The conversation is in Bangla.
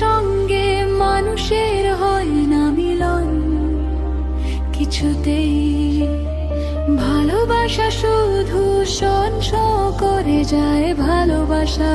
সঙ্গে মানুষের হয় না মিলন। কিছুতেই ভালোবাসা শুধু সঞ্চ করে যায় ভালোবাসা।